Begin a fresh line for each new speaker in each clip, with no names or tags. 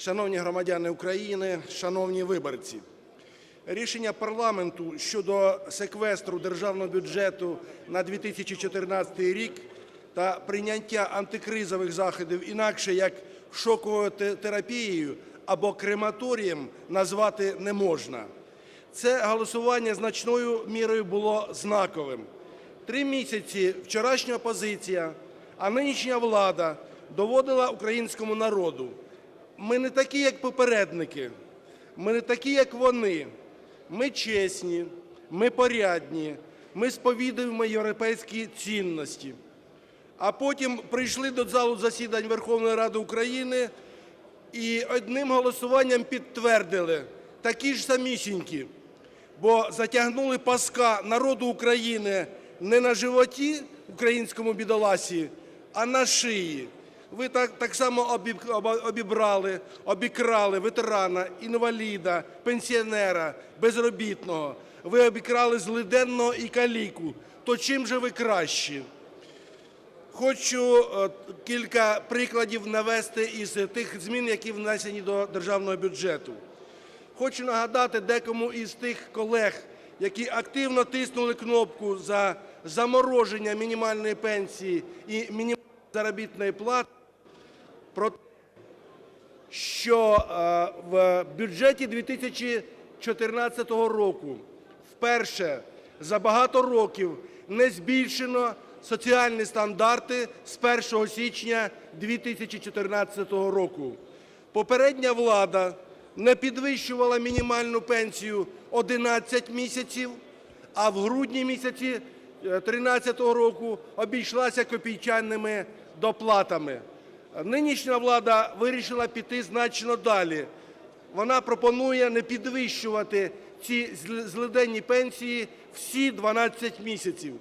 Шановні громадяни України, шановні виборці, рішення парламенту щодо секвестру державного бюджету на 2014 рік та прийняття антикризових заходів інакше як шоковою терапією або крематорієм назвати не можна. Це голосування значною мірою було знаковим. Три місяці вчорашня опозиція, а нинішня влада доводила українському народу. Ми не такі, як попередники, ми не такі, як вони. Ми чесні, ми порядні, ми сповідуємо європейські цінності. А потім прийшли до залу засідань Верховної Ради України і одним голосуванням підтвердили такі ж самісінькі, бо затягнули паска народу України не на животі українському бідоласі, а на шиї. Ви так, так само обібрали, обікрали ветерана, інваліда, пенсіонера, безробітного. Ви обікрали злиденного і каліку. То чим же ви кращі? Хочу е, кілька прикладів навести із тих змін, які внесені до державного бюджету. Хочу нагадати декому із тих колег, які активно тиснули кнопку за замороження мінімальної пенсії і мінімальної заробітної плати, про те, що е, в бюджеті 2014 року вперше за багато років не збільшено соціальні стандарти з 1 січня 2014 року. Попередня влада не підвищувала мінімальну пенсію 11 місяців, а в грудні місяці 2013 року обійшлася копійчаними доплатами. Нинішня влада вирішила піти значно далі. Вона пропонує не підвищувати ці злиденні пенсії всі 12 місяців.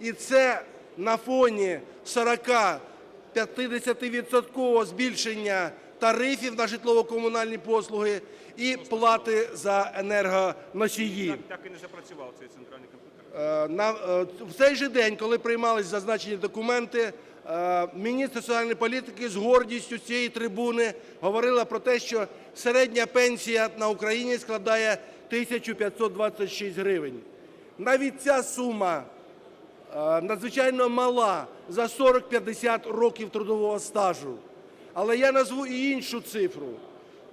І це на фоні 40-50% збільшення тарифів на житлово-комунальні послуги і плати за енергоносії.
Так, і не запрацював цей центральний комп'ютер.
Е, е, в цей же день, коли приймались зазначені документи, е, міністр соціальної політики з гордістю цієї трибуни говорила про те, що середня пенсія на Україні складає 1526 гривень. Навіть ця сума надзвичайно мала за 40-50 років трудового стажу. Але я назву і іншу цифру.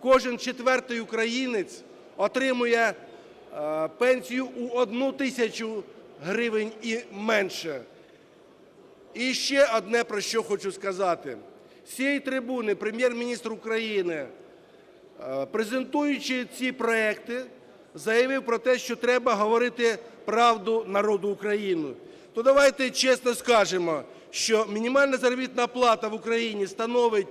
Кожен четвертий українець отримує пенсію у одну тисячу гривень і менше. І ще одне про що хочу сказати. З цієї трибуни прем'єр-міністр України, е, презентуючи ці проекти, заявив про те, що треба говорити правду народу України. То давайте чесно скажемо, що мінімальна заробітна плата в Україні становить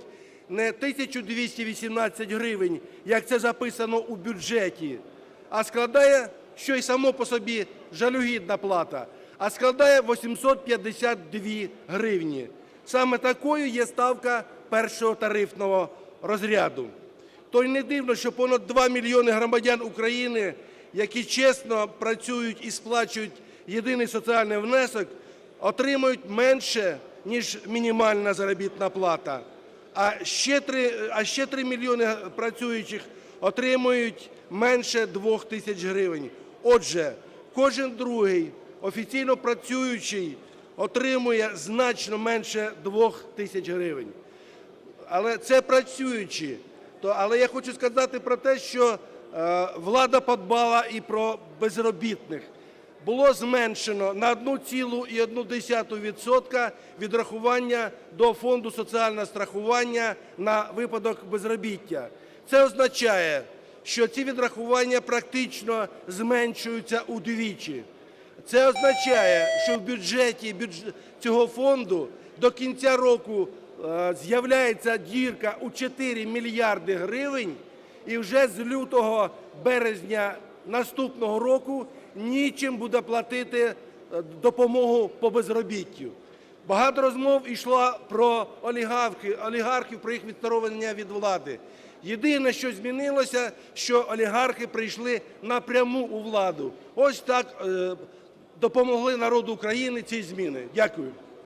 не 1218 гривень, як це записано у бюджеті, а складає, що й само по собі жалюгідна плата, а складає 852 гривні. Саме такою є ставка першого тарифного розряду. То й не дивно, що понад 2 мільйони громадян України, які чесно працюють і сплачують єдиний соціальний внесок, отримують менше, ніж мінімальна заробітна плата. А ще 3, а ще 3 мільйони працюючих отримують менше 2 тисяч гривень. Отже, кожен другий офіційно працюючий отримує значно менше 2 тисяч гривень але це працюючі. Але я хочу сказати про те, що е, влада подбала і про безробітних. Було зменшено на 1,1% відрахування до фонду соціального страхування на випадок безробіття. Це означає, що ці відрахування практично зменшуються удвічі. Це означає, що в бюджеті цього фонду до кінця року е, з'являється дірка у 4 мільярди гривень, і вже з лютого березня наступного року нічим буде платити е, допомогу по безробіттю. Багато розмов йшло про олігархів, про їх відсторонення від влади. Єдине, що змінилося, що олігархи прийшли напряму у владу. Ось так е, допомогли народу України ці зміни. Дякую.